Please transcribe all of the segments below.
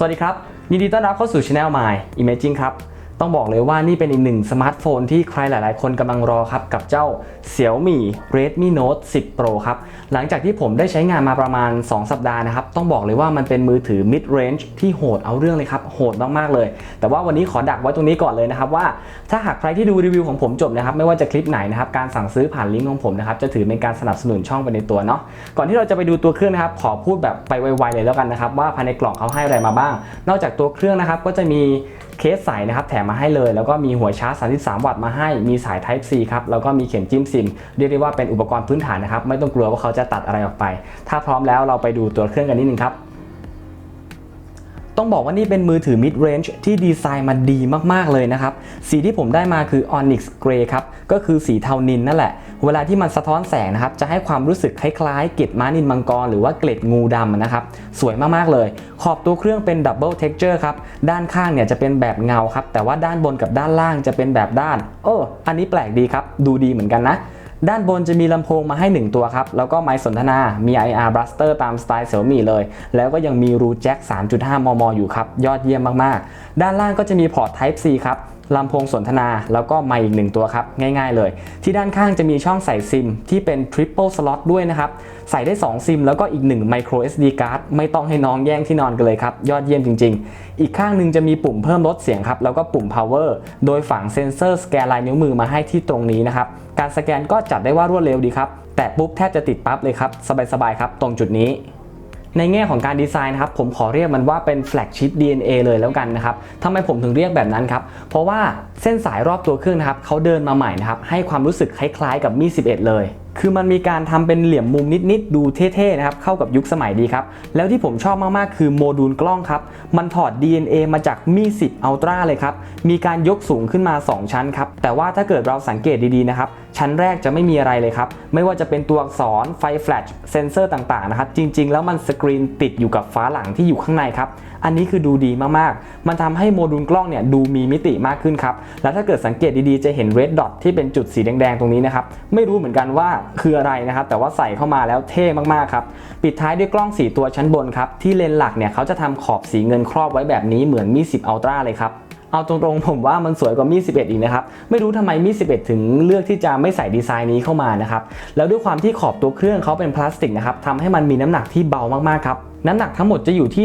สวัสดีครับยินดีต้อนรับเข้าสู่ช anel My Imaging ครับ ต้องบอกเลยว่านี่เป็นอีกหนึ่งสมาร์ทโฟนที่ใครหลาย ๆ คนกำลังรอครับ กับเจ้า Xiaomi Redmi Note 10 Pro ครับ หลังจากที่ผมได้ใช้งานมาประมาณ 2 สัปดาห์นะครับ ต้องบอกเลยว่ามันเป็นมือถือ mid range ที่โหดเอาเรื่องเลยครับ โหดมาก ๆ เลย แต่ว่าวันนี้ขอดักไว้ตรงนี้ก่อนเลยนะครับว่าถ้าหากใครที่ดูรีวิวของผมจบนะครับ ไม่ว่าจะคลิปไหนนะครับ การสั่งซื้อผ่านลิงก์ของผมนะครับ จะถือเป็นการสนับสนุนช่องไปในตัวเนาะ ก่อนที่เราจะไปดูตัวเครื่องนะครับ ขอพูดแบบไปไว ๆ เลยแล้วกันนะครับว่าภายในกล่องเขาให้อะไรมาบ้าง นอกจากตัวเครื่องนะครับก็จะมี เคสใสนะครับแถมมาให้เลย แล้วก็มีหัวชาร์จ 33 วัตต์มาให้ มีสาย Type C ครับ แล้วก็มีเข็มจิ้มซิม เรียกได้ว่าเป็นอุปกรณ์พื้นฐานนะครับ ไม่ต้องกลัวว่าเขาจะตัดอะไรออกไป ถ้าพร้อมแล้วเราไปดูตัวเครื่องกันนิดนึงครับต้องบอกว่านี่เป็นมือถือ mid range ที่ดีไซน์มาดีมาก ๆ เลยนะครับ สีที่ผมได้มาคือ onyx gray ครับ ก็คือสีเทานินนั่นแหละ เวลาที่มันสะท้อนแสงนะครับจะให้ความรู้สึกคล้ายๆเกล็ดม้านินมังกรหรือว่าเกล็ดงูดำนะครับสวยมากๆเลย ขอบตัวเครื่องเป็น double texture ครับด้านข้างเนี่ยจะเป็นแบบเงาครับแต่ว่าด้านบนกับด้านล่างจะเป็นแบบด้านเอออันนี้แปลกดีครับ ดูดีเหมือนกันนะด้านบนจะมีลำโพงมาให้ 1 ตัวครับ แล้วก็ไมค์สนทนา มี IR Blaster ตามสไตล์ Xiaomi เลย แล้วก็ยังมีรูแจ็ค 3.5 มม อยู่ครับ ยอดเยี่ยมมาก ๆ ด้านล่างก็จะมีพอร์ต Type C ครับ ลำโพงสนทนา แล้วก็ไมค์อีกหนึ่งตัวครับ ง่ายๆเลย ที่ด้านข้างจะมีช่องใส่ซิมที่เป็น Triple Slot ด้วยนะครับ ใส่ได้ 2 ซิม แล้วก็อีก 1 Micro SD Card ไม่ต้องให้น้องแย่งที่นอนกันเลยครับ ยอดเยี่ยมจริง ๆ อีกข้างหนึ่งจะมีปุ่มเพิ่มลดเสียงครับ แล้วก็ปุ่ม power โดยฝังเซ็นเซอร์สแกนลายนิ้วมือมาให้ที่ตรงนี้นะครับ การสแกนก็จัดได้ว่ารวดเร็วดีครับ แต่ปุ๊บแทบจะติดปั๊บเลยครับ สบายๆครับ ตรงจุดนี้ ในแง่ของการดีไซน์นะครับผมขอเรียกมันว่าเป็นแฟลกชิพ DNA เลยแล้วกันนะครับทำไมผมถึงเรียกแบบนั้นครับ เพราะว่าเส้นสายรอบตัวเครื่องนะครับเขาเดินมาใหม่นะครับให้ความรู้สึกคล้ายๆกับมี 11 เลยคือมันมีการทำเป็นเหลี่ยมมุมนิด ๆ ดูเท่ ๆ นะครับ เข้ากับยุคสมัยดีครับ แล้วที่ผมชอบมาก ๆ คือโมดูลกล้องครับ มันถอด DNA มาจากมี 10 Ultra เลยครับ มีการยกสูงขึ้นมา 2 ชั้นครับ แต่ว่าถ้าเกิดเราสังเกตดี ๆ นะครับชั้นแรกจะไม่มีอะไรเลยครับ ไม่ว่าจะเป็นตัวอักษรไฟแฟลชเซนเซอร์ต่างๆนะครับ จริง ๆ แล้วมันสกรีนติดอยู่กับฝาหลังที่อยู่ข้างในครับ อันนี้คือดูดีมากๆ มันทำให้โมดูลกล้องเนี่ยดูมีมิติมากขึ้นครับ แล้วถ้าเกิดสังเกตดีๆ จะเห็น red dot ที่เป็นจุดสีแดงๆ ตรงนี้นะครับ ไม่รู้เหมือนกันว่าคืออะไรนะครับ แต่ว่าใส่เข้ามาแล้วเท่มากๆครับ ปิดท้ายด้วยกล้อง 4 ตัวชั้นบนครับ ที่เลนส์หลักเนี่ยเขาจะทำขอบสีเงินครอบไว้แบบนี้เหมือนมี10 Ultra เลยครับ เอาตรงๆผมว่ามันสวยกว่ามี11 อีกนะครับ ไม่รู้ทำไมมี11 ถึงเลือกที่จะไม่ใส่ดีไซน์นี้เข้ามานะครับ แล้วด้วยความที่ขอบตัวเครื่องเขาเป็นพลาสติกนะครับทำให้มันมีน้ำหนักที่เบามากๆครับน้ำหนักทั้งหมดจะอยู่ที่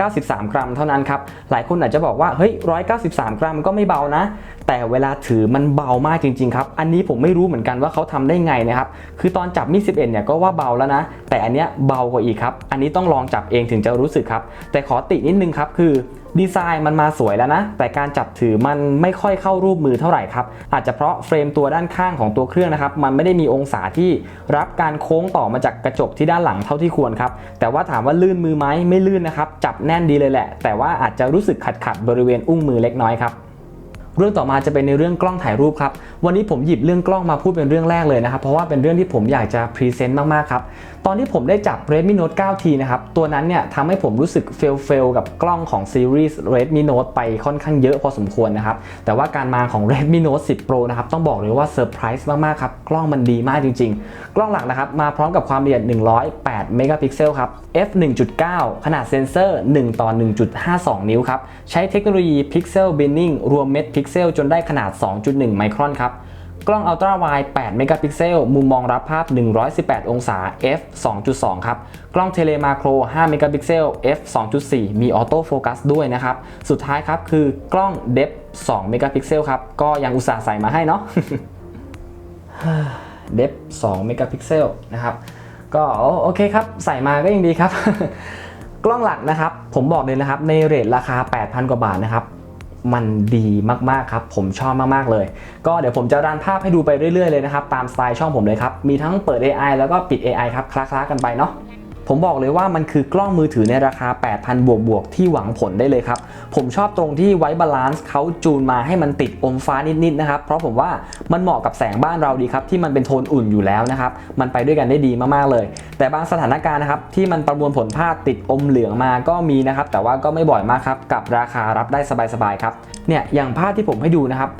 193 กรัมเท่านั้นครับ หลายคนอาจจะบอกว่า เฮ้ย 193 กรัมก็ไม่เบานะ แต่เวลาถือมันเบามากจริงๆครับ อันนี้ผมไม่รู้เหมือนกันว่าเขาทำได้ไงนะครับ คือตอนจับมีด11เนี่ยก็ว่าเบาแล้วนะ แต่อันเนี้ยเบากว่าอีกครับ อันนี้ต้องลองจับเองถึงจะรู้สึกครับ แต่ขอตินิดนึงครับคือดีไซน์มันมาสวยแล้วนะ แต่การจับถือมันไม่ค่อยเข้ารูปมือเท่าไหร่ครับ อาจจะเพราะเฟรมตัวด้านข้างของตัวเครื่องนะครับ มันไม่ได้มีองศาที่รับการโค้งต่อมาจากกระจกที่ด้านหลังเท่าที่ควรครับ แต่ว่าถามว่าลื่นมือไหมไม่ลื่นนะครับ จับแน่นดีเลยแหละ แต่ว่าอาจจะรู้สึกขัดๆบริเวณอุ้งมือเล็กน้อยครับ เรื่องต่อมาจะเป็นในเรื่องกล้องถ่ายรูปครับ วันนี้ผมหยิบเรื่องกล้องมาพูดเป็นเรื่องแรกเลยนะครับ เพราะว่าเป็นเรื่องที่ผมอยากจะพรีเซนต์มากๆครับ ตอนที่ผมได้จับ Redmi Note 9T นะครับ ตัวนั้นเนี่ยทำให้ผมรู้สึกเฟลเฟลกับกล้องของซีรีส์ Redmi Note ไปค่อนข้างเยอะพอสมควรนะครับ แต่ว่าการมาของ Redmi Note 10 Pro นะครับ ต้องบอกเลยว่าเซอร์ไพรส์มาก ๆ ครับ กล้องมันดีมากจริง ๆ กล้องหลักนะครับ มาพร้อมกับความละเอียด 108 เมกะพิกเซลครับ f 1.9 ขนาดเซนเซอร์ 1 ต่อ 1.52 นิ้วครับ ใช้เทคโนโลยี Pixel Binning รวมเม็ดพิกเซลจนได้ขนาด 2.1 ไมครอนครับ กล้อง Ultra Wide 8เมกะพิกเซล มุมมองรับภาพ 118 องศา f 2.2 ครับ กล้องเทเลมาโคร 5 เมกะพิกเซล f 2.4 มีออโต้โฟกัสด้วยนะครับ สุดท้ายครับคือกล้อง depth 2เมกะพิกเซลครับ ก็ยังอุตส่าห์ใส่มาให้เนาะ depth 2เมกะพิกเซลนะครับ ก็โอเคครับ ใส่มาก็ยังดีครับ กล้องหลักนะครับ ผมบอกเลยนะครับ ในเรทราคา 8,000 กว่าบาทนะครับ มันดีมากๆครับ ผมชอบมากๆเลย ก็เดี๋ยวผมจะรันภาพให้ดูไปเรื่อยๆเลยนะครับ ตามสไตล์ช่องผมเลยครับ มีทั้งเปิด AI แล้วก็ปิด AI ครับคล้าๆกันไปเนาะ ผมบอกเลยว่ามันคือกล้องมือถือในราคา 8,000 บวกบวกที่หวังผลได้เลยครับ ผมชอบตรงที่ไว้บาลานซ์เขาจูนมาให้มันติดอมฟ้านิดๆนะครับ เพราะผมว่ามันเหมาะกับแสงบ้านเราดีครับ ที่มันเป็นโทนอุ่นอยู่แล้วนะครับ มันไปด้วยกันได้ดีมากๆเลย แต่บางสถานการณ์นะครับที่มันประมวลผลภาพติดอมเหลืองมาก็มีนะครับแต่ว่าก็ไม่บ่อยมากครับกับราคารับได้สบายๆครับเนี่ยอย่างภาพที่ผมให้ดูนะครับ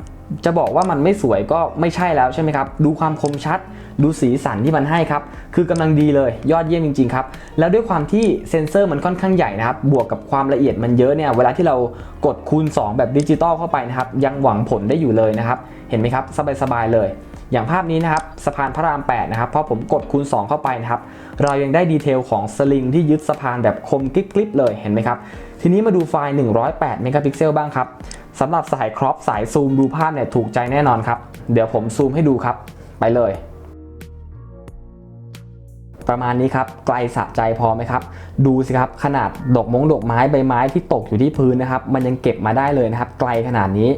จะบอกว่ามันไม่สวยก็ไม่ใช่แล้วใช่ไหมครับ ดูความคมชัด ดูสีสันที่มันให้ครับ คือกำลังดีเลย ยอดเยี่ยมจริงๆครับ แล้วด้วยความที่เซ็นเซอร์มันค่อนข้างใหญ่นะครับ บวกกับความละเอียดมันเยอะเนี่ย เวลาที่เรากดคูณ 2 แบบดิจิตอลเข้าไปนะครับ ยังหวังผลได้อยู่เลยนะครับ เห็นไหมครับ สบายๆเลย อย่างภาพนี้นะครับ สะพานพระราม 8 นะครับพอผมกดคูณ 2 เข้าไปนะครับ เรายังได้ดีเทลของสลิงที่ยึดสะพานแบบคมกริบๆเลย เห็นไหมครับ ทีนี้มาดูไฟล์ 108 เมกะพิกเซลบ้างครับ สำหรับสายครอปสายซูมดูภาพเนี่ยถูกใจแน่นอนครับ เดี๋ยวผมซูมให้ดูครับ ไปเลย ประมาณนี้ครับ ไกลสะใจพอไหมครับ ดูสิครับ ขนาดดอกมงดอกไม้ใบไม้ที่ตกอยู่ที่พื้นนะครับ มันยังเก็บมาได้เลยนะครับ ไกลขนาดนี้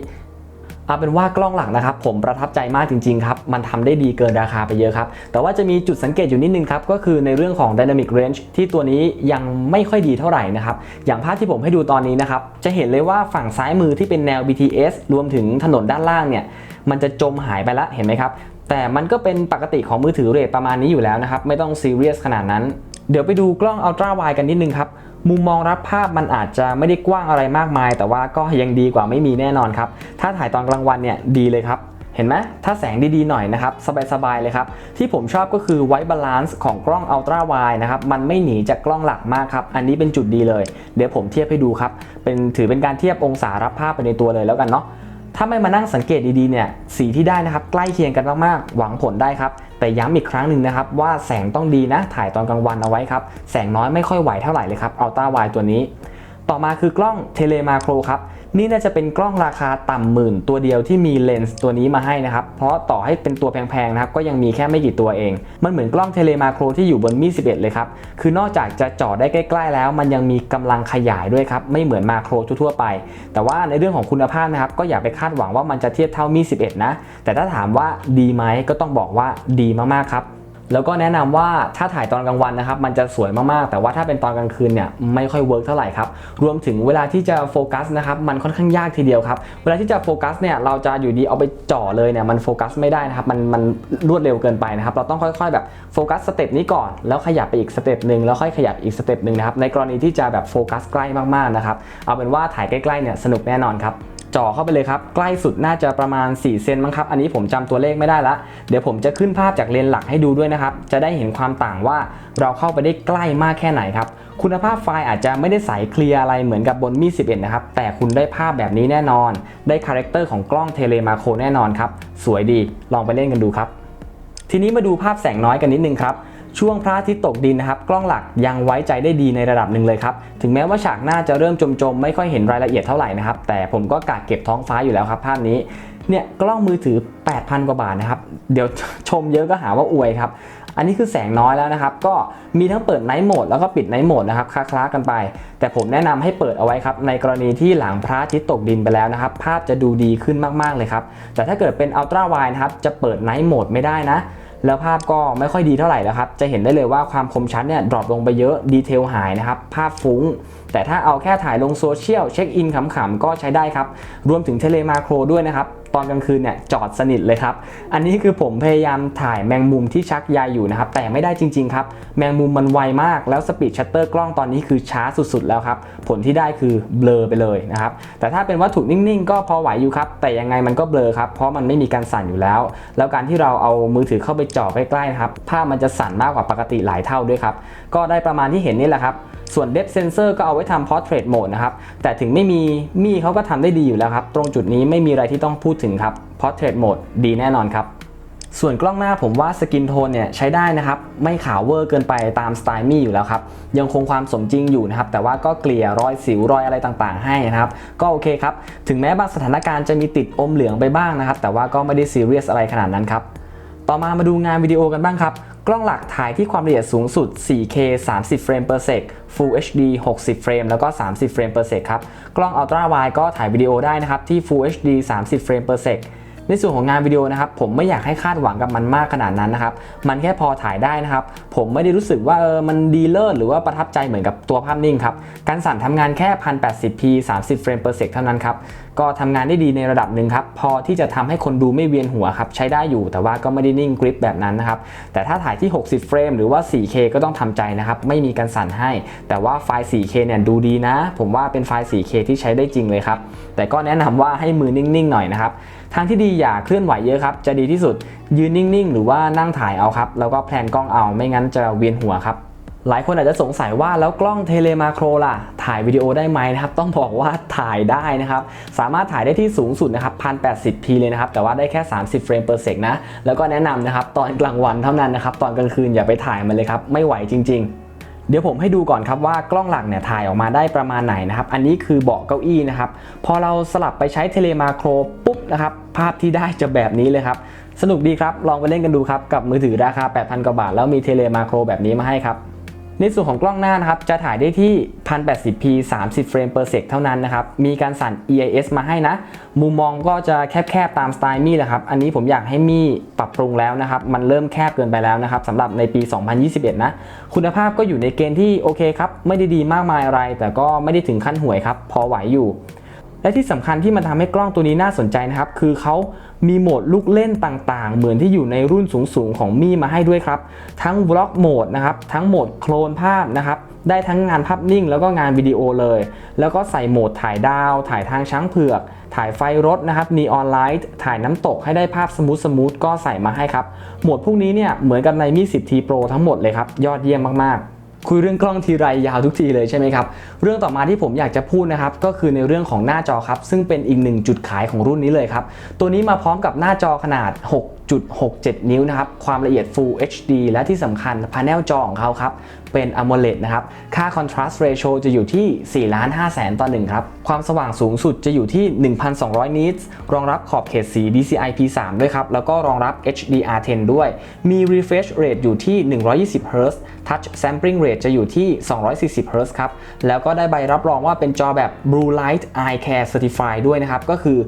เอาเป็นว่ากล้องหลักนะครับ ผมประทับใจมากจริงๆครับ มันทำได้ดีเกินราคาไปเยอะครับ แต่ว่าจะมีจุดสังเกตอยู่นิดนึงครับ ก็คือในเรื่องของ Dynamic Range ที่ตัวนี้ยังไม่ค่อยดีเท่าไหร่นะครับ อย่างภาพที่ผมให้ดูตอนนี้นะครับ จะเห็นเลยว่าฝั่งซ้ายมือที่เป็นแนว BTS รวมถึงถนนด้านล่างเนี่ย มันจะจมหายไปล้วเห็นไหมครับ แต่มันก็เป็นปกติของมือถือเรทประมาณนี้อยู่แล้วนะครับ ไม่ต้องซีเรียสขนาดนั้น เดี๋ยวไปดูกล้อง Ultra Wide กันนิดนึงครับ มุมมองรับภาพมันอาจจะไม่ได้กว้างอะไรมากมาย แต่ว่าก็ยังดีกว่าไม่มีแน่นอนครับ ถ้าถ่ายตอนกลางวันเนี่ยดีเลยครับเห็นไหมถ้าแสงดีๆหน่อยนะครับสบายๆเลยครับ ที่ผมชอบก็คือไว e ์บาลานซ์ของกล้องอัลตร้าไวนะครับ มันไม่หนีจากกล้องหลักมากครับ อันนี้เป็นจุดดีเลย เดี๋ยวผมเทียบให้ดูครับ เป็นถือเป็นการเทียบองศารับภาพไปในตัวเลยแล้วกันเนาะ ถ้าไม่มานั่งสังเกตดีๆเนี่ยสีที่ได้นะครับใกล้เคียงกันมากๆ หวังผลได้ครับ แต่ย้ำอีกครั้งหนึ่งนะครับว่าแสงต้องดีนะถ่ายตอนกลางวันเอาไว้ครับ แสงน้อยไม่ค่อยไหวเท่าไหร่เลยครับอัลตร้าไวตัวนี้ ต่อมาคือกล้องเทเลมาโครครับนี่น่าจะเป็นกล้องราคาต่ำหมื่น ตัวเดียวที่มีเลนส์ตัวนี้มาให้นะครับ เพราะต่อให้เป็นตัวแพงๆนะครับก็ยังมีแค่ไม่กี่ตัวเอง มันเหมือนกล้องเทเลมาโครที่อยู่บนมี11 เลยครับ คือนอกจากจะจ่อได้ใกล้ ๆ แล้ว มันยังมีกำลังขยายด้วยครับ ไม่เหมือนมาโครทั่วๆไป แต่ว่าในเรื่องของคุณภาพนะครับก็อย่าไปคาดหวังว่ามันจะเทียบเท่ามี11 นะ แต่ถ้าถามว่าดีไหมก็ต้องบอกว่าดีมากๆครับ แล้วก็แนะนำว่าถ้าถ่ายตอนกลางวันนะครับ มันจะสวยมากๆ แต่ว่าถ้าเป็นตอนกลางคืนเนี่ยไม่ค่อยเวิร์กเท่าไหร่ครับ รวมถึงเวลาที่จะโฟกัสนะครับ มันค่อนข้างยากทีเดียวครับ เวลาที่จะโฟกัสเนี่ยเราจะอยู่ดีเอาไปจ่อเลยเนี่ยมันโฟกัสไม่ได้นะครับ มันมันรวดเร็วเกินไปนะครับ เราต้องค่อยๆแบบโฟกัสสเต็ปนี้ก่อน แล้วขยับไปอีกสเต็ปหนึ่งแล้วค่อยขยับอีกสเต็ปหนึ่งนะครับ ในกรณีที่จะแบบโฟกัสใกล้มากๆนะครับ เอาเป็นว่าถ่ายใกล้ๆเนี่ยสนุกแน่นอนครับ จ่อเข้าไปเลยครับ ใกล้สุดน่าจะประมาณ 4 เซนมั้งครับ อันนี้ผมจำตัวเลขไม่ได้ละ เดี๋ยวผมจะขึ้นภาพจากเลนหลักให้ดูด้วยนะครับ จะได้เห็นความต่างว่าเราเข้าไปได้ใกล้มากแค่ไหนครับ คุณภาพไฟล์อาจจะไม่ได้ใสเคลียร์อะไรเหมือนกับบนมี 11 นะครับ แต่คุณได้ภาพแบบนี้แน่นอน ได้คาแรคเตอร์ของกล้องเทเลมาโครแน่นอนครับ สวยดี ลองไปเล่นกันดูครับ ทีนี้มาดูภาพแสงน้อยกันนิดนึงครับ ช่วงพระอาทิตย์ตกดินนะครับ กล้องหลักยังไว้ใจได้ดีในระดับหนึ่งเลยครับ ถึงแม้ว่าฉากหน้าจะเริ่มจมๆ ไม่ค่อยเห็นรายละเอียดเท่าไหร่นะครับ แต่ผมก็กะเก็บท้องฟ้าอยู่แล้วครับ ภาพนี้ เนี่ยกล้องมือถือ 8,000 กว่าบาทนะครับ เดี๋ยวชมเยอะก็หาว่าอวยครับ อันนี้คือแสงน้อยแล้วนะครับ ก็มีทั้งเปิดไนท์โหมดแล้วก็ปิดไนท์โหมดนะครับคล้าๆกันไป แต่ผมแนะนำให้เปิดเอาไว้ครับ ในกรณีที่หลังพระอาทิตย์ตกดินไปแล้วนะครับ ภาพจะดูดีขึ้นมากๆเลยครับ แต่ถ้าเกิดเป็นอัลตร้าไวนะครับ จะเปิดไนท์โหมดไม่ได้นะ แล้วภาพก็ไม่ค่อยดีเท่าไหร่แล้วครับ จะเห็นได้เลยว่าความคมชัดเนี่ยดรอปลงไปเยอะดีเทลหายนะครับ ภาพฟุ้ง แต่ถ้าเอาแค่ถ่ายลงโซเชียลเช็คอินขำๆก็ใช้ได้ครับ รวมถึงเทเลมาโครด้วยนะครับ ตอนกลางคืนเนี่ยจอดสนิทเลยครับ อันนี้คือผมพยายามถ่ายแมงมุมที่ชักใยอยู่นะครับ แต่ไม่ได้จริงๆครับ แมงมุมมันไวมาก แล้วสปีดชัตเตอร์กล้องตอนนี้คือช้าสุดๆแล้วครับ ผลที่ได้คือเบลอไปเลยนะครับ แต่ถ้าเป็นวัตถุนิ่งๆ ก็พอไหวอยู่ครับ แต่ยังไงมันก็เบลอครับ เพราะมันไม่มีการสั่นอยู่แล้ว แล้วการที่เราเอามือถือเข้าไปจ่อใกล้ๆนะครับ ภาพมันจะสั่นมากกว่าปกติหลายเท่าด้วยครับ ก็ได้ประมาณที่เห็นนี่แหละครับ ส่วน depth sensor ก็เอาไว้ทำ portrait mode นะครับ แต่ถึงไม่มีมี่เขาก็ทำได้ดีอยู่แล้วครับ ตรงจุดนี้ไม่มีอะไรที่ต้องพูดถึงครับ portrait mode ดีแน่นอนครับส่วนกล้องหน้าผมว่าสกินโทนเนี่ยใช้ได้นะครับ ไม่ขาวเวอร์เกินไปตามสไตล์มี่อยู่แล้วครับ ยังคงความสมจริงอยู่นะครับ แต่ว่าก็เกลี่ยรอยสิวรอยอะไรต่างๆ ให้นะครับ ก็โอเคครับ ถึงแม้บางสถานการณ์จะมีติดอมเหลืองไปบ้างนะครับ แต่ว่าก็ไม่ได้ซีเรียสอะไรขนาดนั้นครับ ต่อมามาดูงานวิดีโอกันบ้างครับ กล้องหลักถ่ายที่ความละเอียดสูงสุด 4K 30 เฟรม per sec Full HD 60 เฟรม แล้วก็ 30 เฟรม per sec ครับ กล้องอัลตร้าไวก็ถ่ายวิดีโอได้นะครับที่ Full HD 30 เฟรม per sec ในส่วนของงานวิดีโอนะครับผมไม่อยากให้คาดหวังกับมันมากขนาดนั้นนะครับมันแค่พอถ่ายได้นะครับผมไม่ได้รู้สึกว่าเออมันดีเลิศหรือว่าประทับใจเหมือนกับตัวภาพนิ่งครับการสั่นทำงานแค่ 1080p 30เฟรม per sec เท่านั้นครับก็ทำงานได้ดีในระดับหนึ่งครับพอที่จะทำให้คนดูไม่เวียนหัวครับใช้ได้อยู่แต่ว่าก็ไม่ได้นิ่งกริปแบบนั้นนะครับแต่ถ้าถ่ายที่ 60 เฟรมหรือว่า 4K ก็ต้องทำใจนะครับไม่มีการสั่นให้ แต่ว่าไฟล์ 4K เนี่ยดูดีนะ ผมว่าเป็นไฟล์ 4K ที่ใช้ได้จริงเลยครับแต่ก็แนะนำว่าให้มือนิ่งๆหน่อยนะครับ ทางที่ดีอย่าเคลื่อนไหวเยอะครับ จะดีที่สุด ยืนนิ่งๆ หรือว่านั่งถ่ายเอาครับ แล้วก็แพลนกล้องเอา ไม่งั้นจะเวียนหัวครับ หลายคนอาจจะสงสัยว่าแล้วกล้องเทเลมาโครล่ะ ถ่ายวิดีโอได้ไหมนะครับ ต้องบอกว่าถ่ายได้นะครับ สามารถถ่ายได้ที่สูงสุดนะครับ 1080p เลยนะครับ แต่ว่าได้แค่ 30 เฟรม per sec นะ แล้วก็แนะนำนะครับ ตอนกลางวันเท่านั้นนะครับ ตอนกลางคืนอย่าไปถ่ายมันเลยครับ ไม่ไหวจริง ๆ เดี๋ยวผมให้ดูก่อนครับว่ากล้องหลักเนี่ยถ่ายออกมาได้ประมาณไหนนะครับ อันนี้คือเบาะเก้าอี้นะครับ พอเราสลับไปใช้เทเลมาโครปุ๊บนะครับ ภาพที่ได้จะแบบนี้เลยครับ สนุกดีครับ ลองไปเล่นกันดูครับ กับมือถือราคา 8,000 กว่าบาท แล้วมีเทเลมาโครแบบนี้มาให้ครับ ในส่วนของกล้องหน้านะครับจะถ่ายได้ที่ 1080p 30 เฟรม per sec เท่านั้นนะครับ มีการสั่น EIS มาให้นะ มุมมองก็จะแคบๆตามสไตล์มี่แหละครับ อันนี้ผมอยากให้มี่ปรับปรุงแล้วนะครับ มันเริ่มแคบเกินไปแล้วนะครับสำหรับในปี 2021 นะ คุณภาพก็อยู่ในเกณฑ์ที่โอเคครับ ไม่ได้ดีมากมายอะไร แต่ก็ไม่ได้ถึงขั้นห่วยครับ พอไหวอยู่ และที่สำคัญที่มันทำให้กล้องตัวนี้น่าสนใจนะครับ คือเขามีโหมดลูกเล่นต่างๆ เหมือนที่อยู่ในรุ่นสูงๆของมี่มาให้ด้วยครับ ทั้ง Vlog โหมดนะครับ ทั้งโหมดโคลนภาพนะครับ ได้ทั้งงานภาพนิ่งแล้วก็งานวิดีโอเลย แล้วก็ใส่โหมดถ่ายดาว ถ่ายทางช้างเผือก ถ่ายไฟรถนะครับนีออนไลท์ ถ่ายน้ำตกให้ได้ภาพสมูทสมูทก็ใส่มาให้ครับ โหมดพวกนี้เนี่ยเหมือนกับในมี่ 10T Pro ทั้งหมดเลยครับ ยอดเยี่ยมมากๆ คุยเรื่องกล้องทีไรยาวทุกทีเลยใช่ไหมครับ เรื่องต่อมาที่ผมอยากจะพูดนะครับก็คือในเรื่องของหน้าจอครับ ซึ่งเป็นอีกหนึ่งจุดขายของรุ่นนี้เลยครับ ตัวนี้มาพร้อมกับหน้าจอขนาด 6.67 นิ้วนะครับ ความละเอียด Full HD และที่สำคัญพาเนลจอของเขาครับ เป็น AMOLED นะครับ ค่า Contrast Ratio จะอยู่ที่4 5 0 0 0 0ต่อ1ครับ ความสว่างสูงสุดจะอยู่ที่ 1,200 นิตส์รองรับขอบเขตสี DCI P3 ด้วยครับ แล้วก็รองรับ HDR10 ด้วย มี Refresh Rate อยู่ที่ 120 Hz Touch Sampling Rate จะอยู่ที่ 240 Hz ครับ แล้วก็ได้ใบรับรองว่าเป็นจอแบบ Blue Light Eye Care Certified ด้วยนะครับ ก็คือ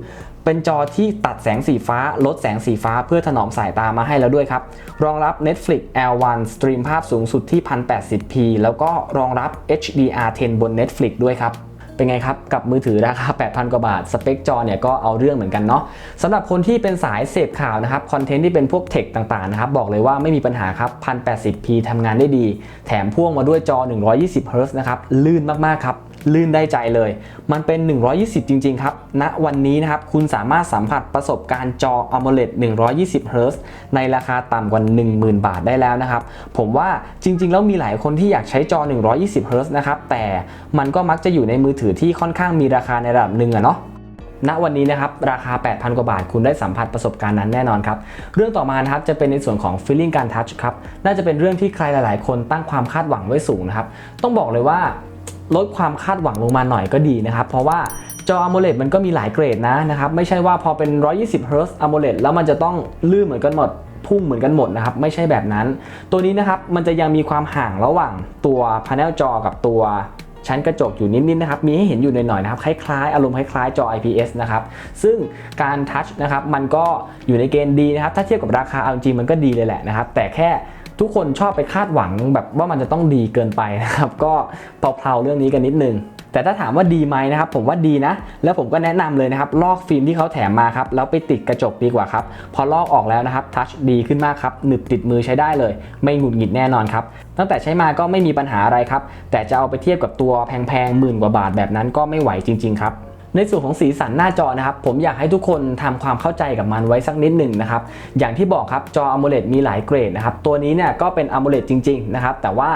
เป็นจอที่ตัดแสงสีฟ้า ลดแสงสีฟ้าเพื่อถนอมสายตามาให้แล้วด้วยครับ รองรับ Netflix L1 สตรีมภาพสูงสุดที่ 1080p แล้วก็รองรับ HDR10 บน Netflix ด้วยครับเป็นไงครับ กับมือถือราคา 8,000 กว่าบาท สเปคจอเนี่ยก็เอาเรื่องเหมือนกันเนาะสำหรับคนที่เป็นสายเสพข่าวนะครับ คอนเทนต์ที่เป็นพวกเทคต่างๆนะครับ บอกเลยว่าไม่มีปัญหาครับ 1080p ทำงานได้ดี แถมพ่วงมาด้วยจอ 120 Hz นะครับ ลื่นมากๆครับ ลื่นได้ใจเลย มันเป็น 120 จริง ๆ ครับณวันนี้นะครับ คุณสามารถสัมผัสประสบการณ์จอ AMOLED 120 Hz ในราคาต่ำกว่า 10,000 บาทได้แล้วนะครับ ผมว่าจริง ๆ แล้วมีหลายคนที่อยากใช้จอ 120 Hz นะครับ แต่มันก็มักจะอยู่ในมือถือที่ค่อนข้างมีราคาในระดับหนึ่งอะเนาะณวันนี้นะครับราคา 8,000 กว่าบาท คุณได้สัมผัสประสบการณ์นั้นแน่นอนครับ เรื่องต่อมานะครับจะเป็นในส่วนของ feeling การ touch ครับ น่าจะเป็นเรื่องที่ใครหลาย ๆ คนตั้งความคาดหวังไว้สูงนะครับ ต้องบอกเลยว่า ลดความคาดหวังลงมาหน่อยก็ดีนะครับ เพราะว่าจอ AMOLED มันก็มีหลายเกรดนะนะครับ ไม่ใช่ว่าพอเป็น 120 Hz AMOLED แล้วมันจะต้องลื่นเหมือนกันหมดพุ่งเหมือนกันหมดนะครับ ไม่ใช่แบบนั้น ตัวนี้นะครับมันจะยังมีความห่างระหว่างตัวพาเนลจอกับตัวชั้นกระจกอยู่นิดๆนะครับ มีให้เห็นอยู่หน่อยๆนะครับ คล้ายๆ อารมณ์คล้ายๆ จอ IPS นะครับ ซึ่งการทัชนะครับ มันก็อยู่ในเกณฑ์ดีนะครับ ถ้าเทียบกับราคาเอาจริงมันก็ดีเลยแหละนะครับ แต่แค่ ทุกคนชอบไปคาดหวังแบบว่ามันจะต้องดีเกินไปนะครับ ก็เพลาๆเรื่องนี้กันนิดนึงแต่ถ้าถามว่าดีไหมนะครับผมว่าดีนะ แล้วผมก็แนะนำเลยนะครับ ลอกฟิล์มที่เขาแถมมาครับแล้วไปติดกระจกดีกว่าครับ พอลอกออกแล้วนะครับทัชดีขึ้นมากครับหนึบติดมือใช้ได้เลย ไม่หงุดหงิดแน่นอนครับ ตั้งแต่ใช้มาก็ไม่มีปัญหาอะไรครับ แต่จะเอาไปเทียบกับตัวแพงๆหมื่นกว่าบาทแบบนั้นก็ไม่ไหวจริง ๆ ครับ ในส่วนของสีสันหน้าจอนะครับ ผมอยากให้ทุกคนทำความเข้าใจกับมันไว้สักนิดหนึ่งนะครับ อย่างที่บอกครับจอ AMOLED มีหลายเกรดนะครับ ตัวนี้เนี่ยก็เป็น AMOLED จริง ๆ นะครับ แต่ว่า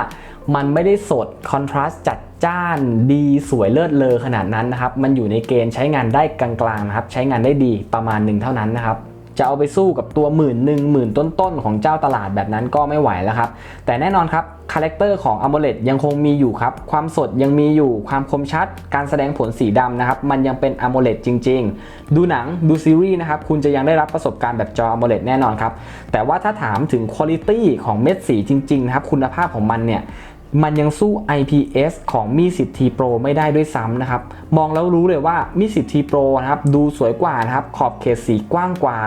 มันไม่ได้สดคอนทราสต์จัดจ้านดีสวยเลิศเลอขนาดนั้นนะครับ มันอยู่ในเกณฑ์ใช้งานได้กลางๆนะครับ ใช้งานได้ดีประมาณหนึ่งเท่านั้นนะครับ จะเอาไปสู้กับตัวหมื่นหนึ่งหมื่นต้นๆของเจ้าตลาดแบบนั้นก็ไม่ไหวแล้วครับ แต่แน่นอนครับคาแรคเตอร์ของ AMOLED ยังคงมีอยู่ครับ ความสดยังมีอยู่ความคมชัด การแสดงผลสีดำนะครับ มันยังเป็น AMOLED จริง ๆ ดูหนังดูซีรีส์นะครับ คุณจะยังได้รับประสบการณ์แบบจอ AMOLED แน่นอนครับ แต่ว่าถ้าถามถึงคุณภาพของเม็ดสีจริงๆนะครับคุณภาพของมันเนี่ย มันยังสู้ IPS ของมี 10T Pro ไม่ได้ด้วยซ้ำนะครับ มองแล้วรู้เลยว่ามี 10T Pro นะครับดูสวยกว่านะครับ ขอบเขตสีกว้างกว่า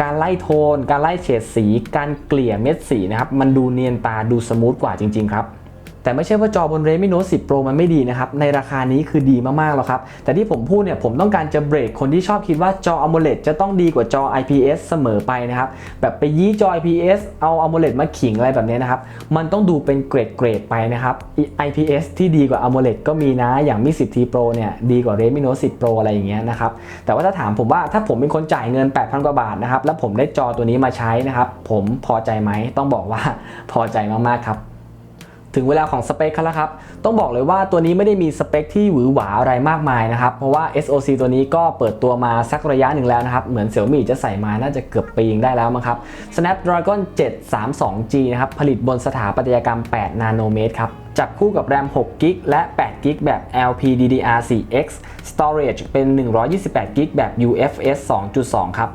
การไล่โทน การไล่เฉดสี การเกลี่ยเม็ดสีนะครับ มันดูเนียนตาดูสมูทกว่าจริง ๆ ครับ แต่ไม่ใช่ว่าจอบน Redmi Note 10 Pro มันไม่ดีนะครับ ในราคานี้คือดีมากๆแล้วครับ แต่ที่ผมพูดเนี่ยผมต้องการจะเบรกคนที่ชอบคิดว่าจอ AMOLED จะต้องดีกว่าจอ IPS เสมอไปนะครับ แบบไปยี้จอ IPS เอา AMOLED มาขิงอะไรแบบนี้นะครับ มันต้องดูเป็นเกรดเกรดไปนะครับ IPS ที่ดีกว่า AMOLED ก็มีนะ อย่าง Mi 10T Pro เนี่ยดีกว่า Redmi Note 10 Pro อะไรอย่างเงี้ยนะครับ แต่ว่าถ้าถามผมว่าถ้าผมเป็นคนจ่ายเงิน 8,000 กว่าบาทนะครับ แล้วผมได้จอตัวนี้มาใช้นะครับ ผมพอใจไหมต้องบอกว่าพอใจมากๆครับ ถึงเวลาของสเปคเขาแล้วครับ ต้องบอกเลยว่าตัวนี้ไม่ได้มีสเปคที่หวือหวาอะไรมากมายนะครับ เพราะว่า SoC ตัวนี้ก็เปิดตัวมาสักระยะหนึ่งแล้วนะครับ เหมือน Xiaomi จะใส่มาน่าจะเกือบปีงได้แล้วมั้งครับ Snapdragon 732G นะครับ ผลิตบนสถาปัตยกรรม 8 นาโนเมตรครับจับคู่กับ RAM 6 g b และ8 g b แบบ LPDDR4X Storage เป็น 128 g b แบบ UFS 2.2 ครับ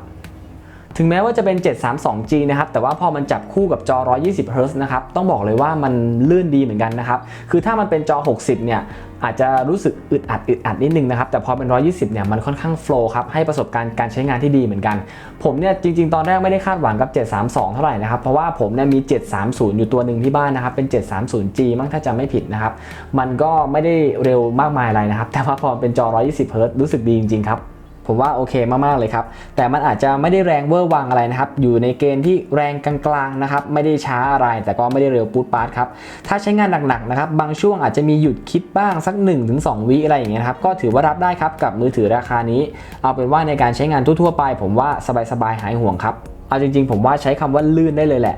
ถึงแม้ว่าจะเป็น 732G นะครับ แต่ว่าพอมันจับคู่กับจอ 120Hz นะครับ ต้องบอกเลยว่ามันลื่นดีเหมือนกันนะครับ คือถ้ามันเป็นจอ 60 เนี่ย อาจจะรู้สึกอึดอัดอึดอัดนิดนึงนะครับ แต่พอเป็น 120 เนี่ย มันค่อนข้างโฟล์ครับ ให้ประสบการณ์การใช้งานที่ดีเหมือนกัน ผมเนี่ย จริง ๆ ตอนแรกไม่ได้คาดหวังกับ 732 เท่าไหร่นะครับ เพราะว่าผมเนี่ยมี 730 อยู่ตัวหนึ่งที่บ้านนะครับ เป็น 730G มั้งถ้าจำไม่ผิดนะครับ มันก็ไม่ได้เร็วมากมายอะไรนะครับ แต่ว่าพอเป็นจอ 120Hz รู้สึกดีจริงๆครับ ผมว่าโอเคมากๆเลยครับ แต่มันอาจจะไม่ได้แรงเวอร์วังอะไรนะครับ อยู่ในเกณฑ์ที่แรงกลางๆนะครับ ไม่ได้ช้าอะไร แต่ก็ไม่ได้เร็วปูดปาดครับ ถ้าใช้งานหนักๆนะครับ บางช่วงอาจจะมีหยุดคิดบ้างสัก 1-2 วิอะไรอย่างเงี้ยครับ ก็ถือว่ารับได้ครับกับมือถือราคานี้ เอาเป็นว่าในการใช้งานทั่วๆไป ผมว่าสบายๆหายห่วงครับ เอาจริงๆ ผมว่าใช้คำว่าลื่นได้เลยแหละ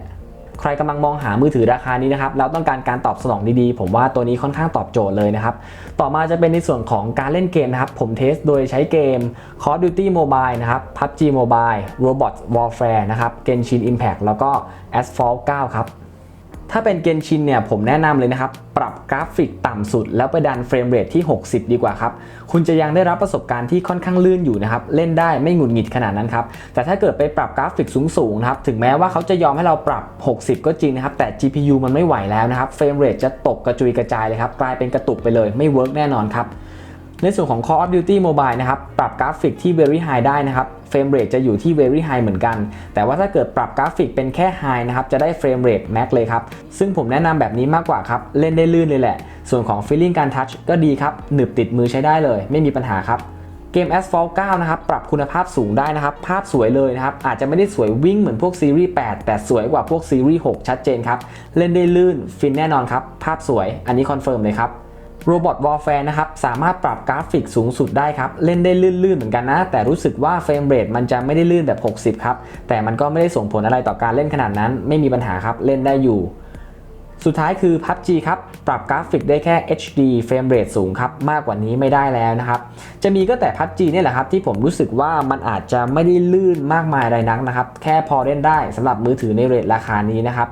ใครกำลังมองหามือถือราคานี้นะครับแล้วต้องการการตอบสนองดีๆ ผมว่าตัวนี้ค่อนข้างตอบโจทย์เลยนะครับ ต่อมาจะเป็นในส่วนของการเล่นเกมนะครับ ผมเทสโดยใช้เกม Call of Duty Mobile นะครับ PUBG Mobile Robot Warfare นะครับ Genshin Impact แล้วก็ Asphalt 9 ครับ ถ้าเป็นเกนชินเนี่ยผมแนะนำเลยนะครับ ปรับกราฟิกต่ำสุด แล้วไปดันเฟรมเรทที่ 60 ดีกว่าครับ คุณจะยังได้รับประสบการณ์ที่ค่อนข้างลื่นอยู่นะครับ เล่นได้ไม่หงุดหงิดขนาดนั้นครับ แต่ถ้าเกิดไปปรับกราฟิกสูงๆนะครับ ถึงแม้ว่าเขาจะยอมให้เราปรับ 60 ก็จริงนะครับ แต่ GPU มันไม่ไหวแล้วนะครับ เฟรมเรทจะตกกระจุยกระจายเลยครับ กลายเป็นกระตุกไปเลย ไม่เวิร์กแน่นอนครับ ในส่วนของ Call of Duty Mobile นะครับ ปรับกราฟิกที่ Very High ได้นะครับ เฟรมเรทจะอยู่ที่ Very High เหมือนกัน แต่ว่าถ้าเกิดปรับกราฟิกเป็นแค่ High นะครับ จะได้เฟรมเรท Max เลยครับ ซึ่งผมแนะนำแบบนี้มากกว่าครับ เล่นได้ลื่นเลยแหละ ส่วนของ Feeling การ Touch ก็ดีครับ หนึบติดมือใช้ได้เลย ไม่มีปัญหาครับเกม Asphalt 9 นะครับ ปรับคุณภาพสูงได้นะครับ ภาพสวยเลยนะครับ อาจจะไม่ได้สวยวิ่งเหมือนพวกซีรีส์ 8 แต่สวยกว่าพวกซีรีส์ 6 ชัดเจนครับ เล่นได้ลื่น ฟินแน่นอนครับ ภาพสวย อันนี้คอนเฟิร์มเลยครับ Robot Warfare นะครับสามารถปรับกราฟิกสูงสุดได้ครับเล่นได้ลื่นๆเหมือนกันนะ แต่รู้สึกว่าเฟรมเรทมันจะไม่ได้ลื่นแบบ 60 ครับ แต่มันก็ไม่ได้ส่งผลอะไรต่อการเล่นขนาดนั้น ไม่มีปัญหาครับเล่นได้อยู่สุดท้ายคือ PUBG ครับ ปรับกราฟิกได้แค่ HD เฟรมเรทสูงครับ มากกว่านี้ไม่ได้แล้วนะครับ จะมีก็แต่ PUBG เนี่ยแหละครับ ที่ผมรู้สึกว่ามันอาจจะไม่ได้ลื่นมากมายอะไรนักนะครับ แค่พอเล่นได้สำหรับมือถือในเรทราคานี้นะครับ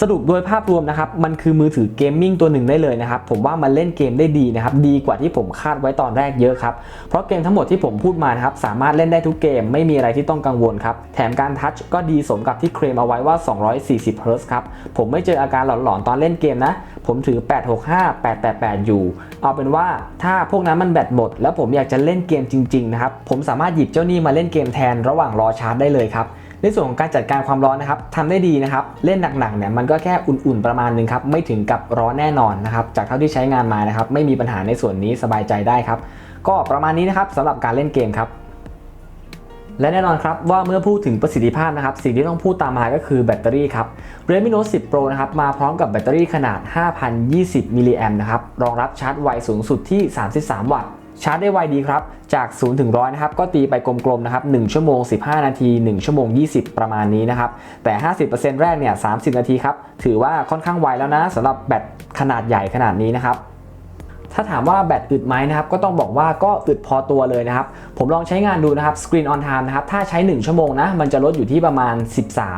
สรุปโดยภาพรวมนะครับมันคือมือถือเกมมิ่งตัวหนึ่งได้เลยนะครับผมว่ามันเล่นเกมได้ดีนะครับดีกว่าที่ผมคาดไว้ตอนแรกเยอะครับเพราะเกมทั้งหมดที่ผมพูดมานะครับสามารถเล่นได้ทุกเกมไม่มีอะไรที่ต้องกังวลครับแถมการทัชก็ดีสมกับที่เคลมเอาไว้ว่า 240 Hz ครับผมไม่เจออาการหลอนๆตอนเล่นเกมนะ ผมถือ 865 888 อยู่ เอาเป็นว่าถ้าพวกนั้นมันแบตหมด แล้วผมอยากจะเล่นเกมจริงๆนะครับผมสามารถหยิบเจ้านี่มาเล่นเกมแทนระหว่างรอชาร์จได้เลยครับ ในส่วนของการจัดการความร้อนนะครับทำได้ดีนะครับ เล่นหนักๆเนี่ยมันก็แค่อุ่นๆประมาณนึงครับ ไม่ถึงกับร้อนแน่นอนนะครับ จากเท่าที่ใช้งานมานะครับ ไม่มีปัญหาในส่วนนี้สบายใจได้ครับ ก็ประมาณนี้นะครับสำหรับการเล่นเกมครับและแน่นอนครับว่าเมื่อพูดถึงประสิทธิภาพนะครับสิ่งที่ต้องพูดตามมาก็คือแบตเตอรี่ครับ Redmi Note 10 Pro นะครับมาพร้อมกับแบตเตอรี่ขนาด 5,020มิลลิแอมนะครับรองรับชาร์จไวสูงสุดที่ 33 วัตต์ ชาร์จได้ไวดีครับ จาก 0 ถึง 100 นะครับ ก็ตีไปกลมๆ นะครับ 1 ชั่วโมง 15 นาที 1 ชั่วโมง 20 ประมาณนี้นะครับ แต่ 50%แรกเนี่ย 30 นาทีครับ ถือว่าค่อนข้างไวแล้วนะสำหรับแบตขนาดใหญ่ขนาดนี้นะครับ ถ้าถามว่าแบตอึดไหมนะครับก็ต้องบอกว่าก็อึดพอตัวเลยนะครับ ผมลองใช้งานดูนะครับ Screen on time นะครับถ้าใช้ 1 ชั่วโมงนะมันจะลดอยู่ที่ประมาณ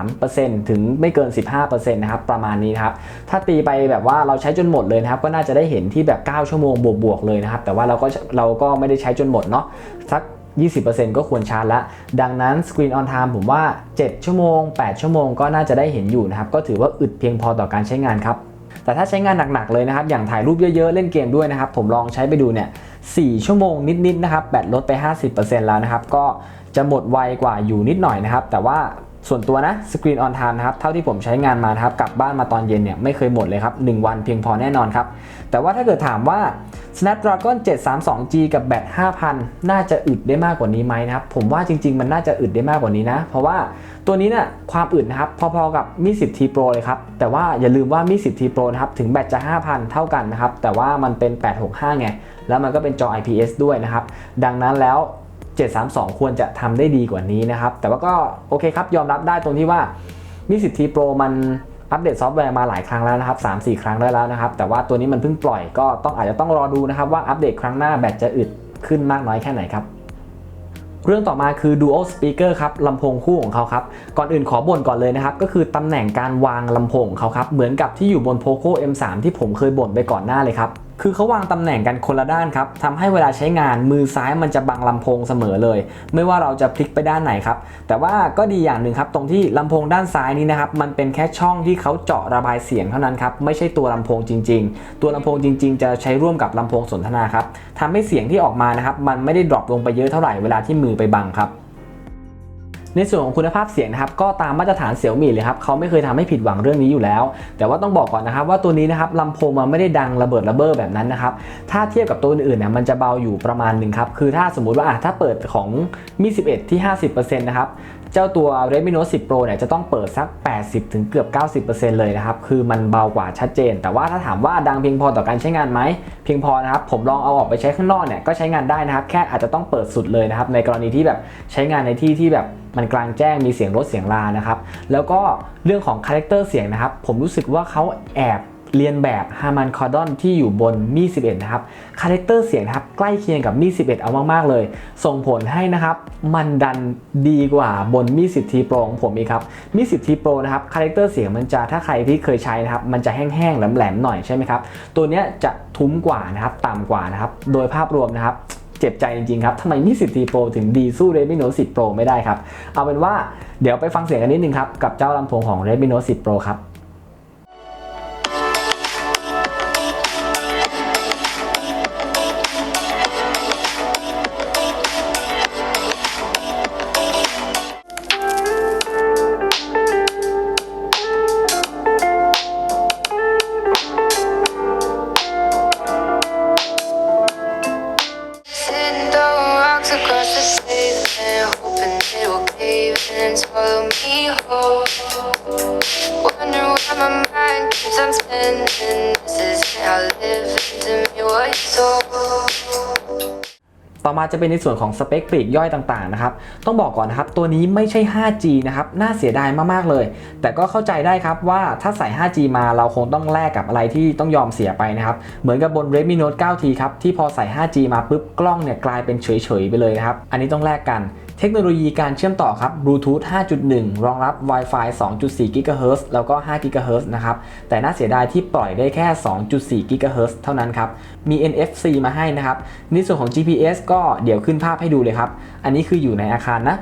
13%ถึงไม่เกิน 15%นะครับประมาณนี้นะครับถ้าตีไปแบบว่าเราใช้จนหมดเลยนะครับก็น่าจะได้เห็นที่แบบ 9 ชั่วโมงบวกๆเลยนะครับแต่ว่าเราก็เราก็ไม่ได้ใช้จนหมดเนาะสัก20%ก็ควรชาร์จละ ดังนั้น Screen on time ผมว่า 7 ชั่วโมง 8 ชั่วโมงก็น่าจะได้เห็นอยู่นะครับ ก็ถือว่าอึดเพียงพอต่อการใช้งานครับ แต่ถ้าใช้งานหนักๆเลยนะครับ อย่างถ่ายรูปเยอะๆ เล่นเกมด้วยนะครับ ผมลองใช้ไปดูเนี่ย4ชั่วโมงนิดๆนะครับ แบตลดไป 50%แล้วนะครับ ก็จะหมดไวกว่าอยู่นิดหน่อยนะครับ แต่ว่า ส่วนตัวนะ Screen on Time นะครับเท่าที่ผมใช้งานมานครับกลับบ้านมาตอนเย็นเนี่ยไม่เคยหมดเลยครับ 1 วันเพียงพอแน่นอนครับ แต่ว่าถ้าเกิดถามว่า Snapdragon 732G กับแบต5,000 น่าจะอึดได้มากกว่านี้ไหมนะครับ ผมว่าจริง ๆ มันน่าจะอึดได้มากกว่านี้นะ เพราะว่าตัวนี้เนี่ยความอึดนะครับพอๆกับ Mi 10T Pro เลยครับ แต่ว่าอย่าลืมว่า Mi 10T Pro นะครับถึงแบตจะ 5,000 เท่ากันนะครับแต่ว่ามันเป็น 865 ไงแล้วมันก็เป็นจอ IPS ด้วยนะครับดังนั้นแล้ว 732 ควรจะทำได้ดีกว่านี้นะครับ แต่ว่าก็โอเคครับยอมรับได้ตรงที่ว่า Mi 10T Pro มันอัปเดตซอฟต์แวร์มาหลายครั้งแล้วนะครับ 3-4 ครั้งได้แล้วนะครับ แต่ว่าตัวนี้มันเพิ่งปล่อยก็ต้องอาจจะต้องรอดูนะครับว่าอัปเดตครั้งหน้าแบตจะอึดขึ้นมากน้อยแค่ไหนครับ เรื่องต่อมาคือ Dual Speaker ครับลำโพงคู่ของเขาครับ ก่อนอื่นขอบ่นก่อนเลยนะครับ ก็คือตำแหน่งการวางลำโพงของเขาครับ เหมือนกับที่อยู่บน Poco M3 ที่ผมเคยบ่นไปก่อนหน้าเลยครับ คือเขาวางตำแหน่งกันคนละด้านครับทำให้เวลาใช้งานมือซ้ายมันจะบังลำโพงเสมอเลย ไม่ว่าเราจะพลิกไปด้านไหนครับ แต่ว่าก็ดีอย่างหนึ่งครับ ตรงที่ลำโพงด้านซ้ายนี้นะครับ มันเป็นแค่ช่องที่เขาเจาะระบายเสียงเท่านั้นครับ ไม่ใช่ตัวลำโพงจริง ๆ ตัวลำโพงจริง ๆ จะใช้ร่วมกับลำโพงสนทนาครับทำให้เสียงที่ออกมานะครับ มันไม่ได้ดรอปลงไปเยอะเท่าไหร่เวลาที่มือไปบังครับ ในส่วนของคุณภาพเสียงนะครับก็ตามมาตรฐานเสี่ยวมี่เลยครับเขาไม่เคยทำให้ผิดหวังเรื่องนี้อยู่แล้ว แต่ว่าต้องบอกก่อนนะครับว่าตัวนี้นะครับลำโพงมันไม่ได้ดังระเบิดระเบ้อแบบนั้นนะครับถ้าเทียบกับตัวอื่นๆเนี่ยมันจะเบาอยู่ประมาณหนึ่งครับคือถ้าสมมุติว่าอะถ้าเปิดของมี 11 ที่ 50%นะครับเจ้าตัว Redmi Note 10 Pro เนี่ยจะต้องเปิดสัก 80 ถึงเกือบ 90%เลยนะครับ คือมันเบากว่าชัดเจน แต่ว่าถ้าถามว่าดังเพียงพอต่อการใช้งานไหม เพียงพอนะครับ ผมลองเอาออกไปใช้ข้างนอกเนี่ยก็ใช้งานได้นะครับ แค่อาจจะต้องเปิดสุดเลยนะครับ ในกรณีที่แบบใช้งานในที่ที่แบบ มันกลางแจ้งมีเสียงรถเสียงลานะครับ แล้วก็เรื่องของคาแรคเตอร์เสียงนะครับ ผมรู้สึกว่าเขาแอบเรียนแบบฮามันคอร์ดอนที่อยู่บนมี11 นะครับ คาแรคเตอร์เสียงนะครับ ใกล้เคียงกับมี11 เอามากๆเลย ส่งผลให้นะครับ มันดันดีกว่าบนมี 10T Pro ของผมอีกครับมี 10T Pro นะครับ คาแรคเตอร์เสียงมันจะถ้าใครที่เคยใช้นะครับ มันจะแห้งๆแหลมๆหน่อยใช่ไหมครับ ตัวนี้จะทุ้มกว่านะครับ ต่ำกว่านะครับ โดยภาพรวมนะครับ เจ็บใจจริงๆครับทำไมมี 10T Pro ถึงดีสู้ Redmi Note 10 Pro ไม่ได้ครับ เอาเป็นว่าเดี๋ยวไปฟังเสียงกันนิดนึงครับ กับเจ้าลำโพงของ Redmi Note 10 Pro ครับ จะเป็นในส่วนของสเปคปลีกย่อยต่างๆนะครับต้องบอกก่อนนะครับตัวนี้ไม่ใช่ 5G นะครับน่าเสียดายมากๆเลย แต่ก็เข้าใจได้ครับว่าถ้าใส่ 5G มาเราคงต้องแลกกับอะไรที่ต้องยอมเสียไปนะครับ เหมือนกับบน Redmi Note 9T ครับ ที่พอใส่ 5G มาปุ๊บ กล้องเนี่ยกลายเป็นเฉย ๆ ไปเลยนะครับ อันนี้ต้องแลกกัน เทคโนโลยีการเชื่อมต่อครับ Bluetooth 5.1 รองรับ Wi-Fi 2.4 GHz แล้วก็ 5 GHz นะครับ แต่น่าเสียดายที่ปล่อยได้แค่ 2.4 GHz เท่านั้นครับ มี NFC มาให้นะครับ ในส่วนของ GPS ก็เดี๋ยวขึ้นภาพให้ดูเลยครับ อันนี้คืออยู่ในอาคารนะ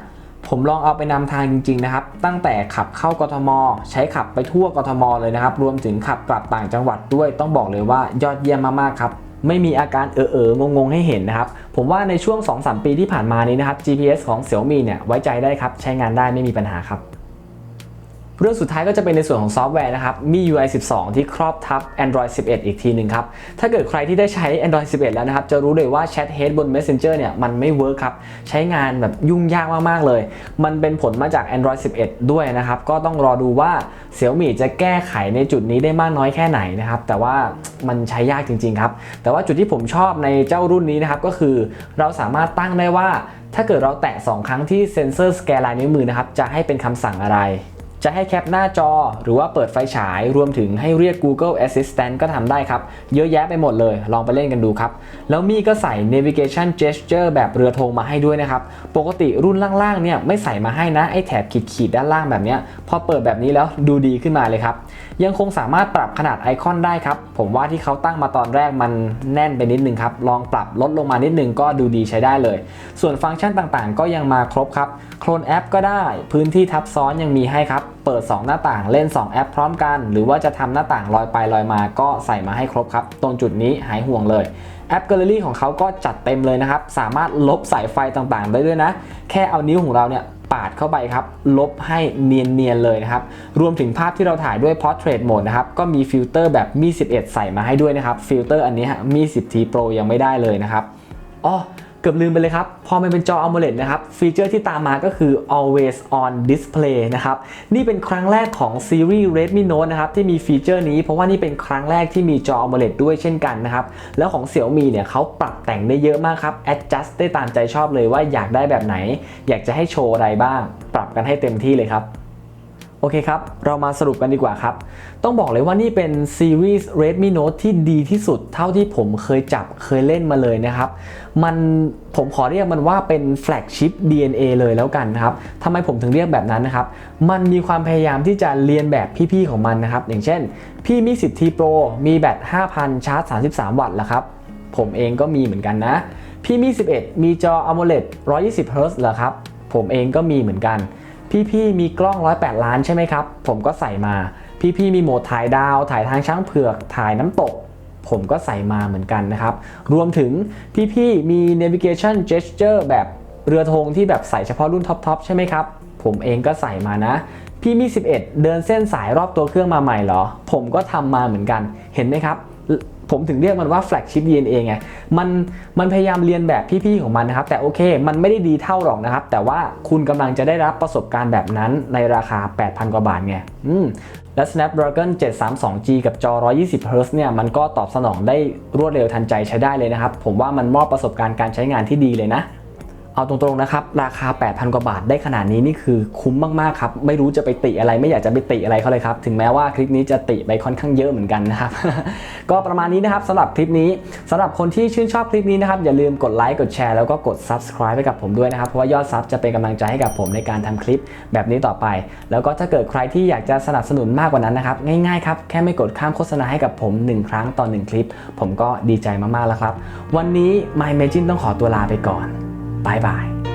ผมลองเอาไปนำทางจริงๆนะครับ ตั้งแต่ขับเข้ากทม ใช้ขับไปทั่วกทมเลยนะครับ รวมถึงขับกลับต่างจังหวัดด้วยต้องบอกเลยว่ายอดเยี่ยมมากๆครับ ไม่มีอาการเออเอองงๆ ให้เห็นนะครับ ผมว่าในช่วง 2-3 ปีที่ผ่านมานี้นะครับ GPS ของ Xiaomi เนี่ยไว้ใจได้ครับ ใช้งานได้ไม่มีปัญหาครับ เรื่องสุดท้ายก็จะเป็นในส่วนของซอฟต์แวร์นะครับ มี UI 12 ที่ครอบทับ Android 11 อีกทีหนึ่งครับ ถ้าเกิดใครที่ได้ใช้ Android 11 แล้วนะครับ จะรู้เลยว่า Chat Head บน Messenger เนี่ย มันไม่เวิร์คครับ ใช้งานแบบยุ่งยากมาก ๆ เลย มันเป็นผลมาจาก Android 11 ด้วยนะครับ ก็ต้องรอดูว่า Xiaomi จะแก้ไขในจุดนี้ได้มากน้อยแค่ไหนนะครับ แต่ว่ามันใช้ยากจริง ๆ ครับ แต่ว่าจุดที่ผมชอบในเจ้ารุ่นนี้นะครับก็คือเราสามารถตั้งได้ว่าถ้าเกิดเราแตะ 2 ครั้งที่เซ็นเซอร์สแกนลายนิ้วมือนะครับ จะให้เป็นคำสั่งอะไร จะให้แคปหน้าจอหรือว่าเปิดไฟฉาย รวมถึงให้เรียก Google Assistant ก็ทำได้ครับ เยอะแยะไปหมดเลย ลองไปเล่นกันดูครับ แล้วมีก็ใส่ Navigation Gesture แบบเรือธงมาให้ด้วยนะครับ ปกติรุ่นล่างๆเนี่ยไม่ใส่มาให้นะ ไอ้แถบขีดๆด้านล่างแบบเนี้ยพอเปิดแบบนี้แล้วดูดีขึ้นมาเลยครับ ยังคงสามารถปรับขนาดไอคอนได้ครับ ผมว่าที่เขาตั้งมาตอนแรกมันแน่นไปนิดนึงครับ ลองปรับลดลงมานิดนึงก็ดูดีใช้ได้เลย ส่วนฟังก์ชันต่างๆ ก็ยังมาครบครับ โคลนแอปก็ได้ พื้นที่ทับซ้อนยังมีให้ครับ เปิด 2 หน้าต่างเล่น 2 แอปพร้อมกัน หรือว่าจะทำหน้าต่างลอยไปลอยมาก็ใส่มาให้ครบครับ ตรงจุดนี้หายห่วงเลยแอป Gallery ของเขาก็จัดเต็มเลยนะครับ สามารถลบสายไฟต่างๆ ได้ด้วยนะ แค่เอานิ้วของเราเนี่ย ปาดเข้าไปครับ ลบให้เนียนๆเลยนะครับ รวมถึงภาพที่เราถ่ายด้วย Portrait Mode นะครับ ก็มีฟิลเตอร์แบบมี 11 ใส่มาให้ด้วยนะครับ ฟิลเตอร์อันนี้ฮะมี 10T Pro ยังไม่ได้เลยนะครับอ๋อ เกือบลืมไปเลยครับ พอมันเป็นจอ AMOLED นะครับ ฟีเจอร์ที่ตามมาก็คือ always on display นะครับ นี่เป็นครั้งแรกของซีรีส์ Redmi Note นะครับ ที่มีฟีเจอร์นี้ เพราะว่านี่เป็นครั้งแรกที่มีจอ AMOLED ด้วยเช่นกันนะครับ แล้วของ Xiaomi เนี่ยเขาปรับแต่งได้เยอะมากครับ adjust ได้ตามใจชอบเลยว่าอยากได้แบบไหน อยากจะให้โชว์อะไรบ้าง ปรับกันให้เต็มที่เลยครับ โอเคครับ เรามาสรุปกันดีกว่าครับ ต้องบอกเลยว่านี่เป็นซีรีส์ Redmi Note ที่ดีที่สุดเท่าที่ผมเคยจับเคยเล่นมาเลยนะครับ มันผมขอเรียกมันว่าเป็นแฟลกชิพ DNA เลยแล้วกันนะครับทำไมผมถึงเรียกแบบนั้นนะครับ มันมีความพยายามที่จะเรียนแบบพี่ๆของมันนะครับ อย่างเช่น พี่มี 10T Pro มีแบต 5,000 ชาร์จ 33 วัตต์แล้วครับ ผมเองก็มีเหมือนกันนะ พี่มี11 มีจอ AMOLED 120 Hz เหรอครับ ผมเองก็มีเหมือนกัน พี่ๆมีกล้อง 108 ล้านใช่ไหมครับ ผมก็ใส่มา พี่ๆมีโหมดถ่ายดาว ถ่ายทางช้างเผือก ถ่ายน้ำตก ผมก็ใส่มาเหมือนกันนะครับ รวมถึงพี่ๆมี navigation gesture แบบเรือธงที่แบบใส่เฉพาะรุ่นท็อปๆใช่ไหมครับ ผมเองก็ใส่มานะ พี่มี 11 เดินเส้นสายรอบตัวเครื่องมาใหม่เหรอ ผมก็ทำมาเหมือนกัน เห็นไหมครับ ผมถึงเรียกมันว่าแฟลกชิป DNA ไงมันมันพยายามเรียนแบบพี่ๆของมันนะครับ แต่โอเค มันไม่ได้ดีเท่าหรอกนะครับ แต่ว่าคุณกำลังจะได้รับประสบการณ์แบบนั้นในราคา 8,000 กว่าบาทไงอืมและ Snapdragon 732G กับจอ 120Hz เนี่ยมันก็ตอบสนองได้รวดเร็วทันใจใช้ได้เลยนะครับ ผมว่ามันมอบประสบการณ์การใช้งานที่ดีเลยนะ เอาตรงๆนะครับ ราคา 8,000 กว่าบาทได้ขนาดนี้นี่คือคุ้มมากๆครับไม่รู้จะไปติอะไรไม่อยากจะไปติอะไรเขาเลยครับ ถึงแม้ว่าคลิปนี้จะติไปค่อนข้างเยอะเหมือนกันนะครับ ก็ประมาณนี้นะครับสำหรับคลิปนี้สำหรับคนที่ชื่นชอบคลิปนี้นะครับ อย่าลืมกดไลค์กดแชร์แล้วก็กด subscribe ให้กับผมด้วยนะครับ เพราะว่ายอดซับจะเป็นกำลังใจให้กับผมในการทำคลิปแบบนี้ต่อไป แล้วก็ถ้าเกิดใครที่อยากจะสนับสนุนมากกว่านั้นนะครับง่ายๆครับแค่ไม่กดข้ามโฆษณาให้กับผม 1 ครั้งต่อ1คลิป ผมก็ดีใจมากๆแล้วครับ วันนี้ My Imagine ต้องขอตัวลาไปก่อน 拜拜。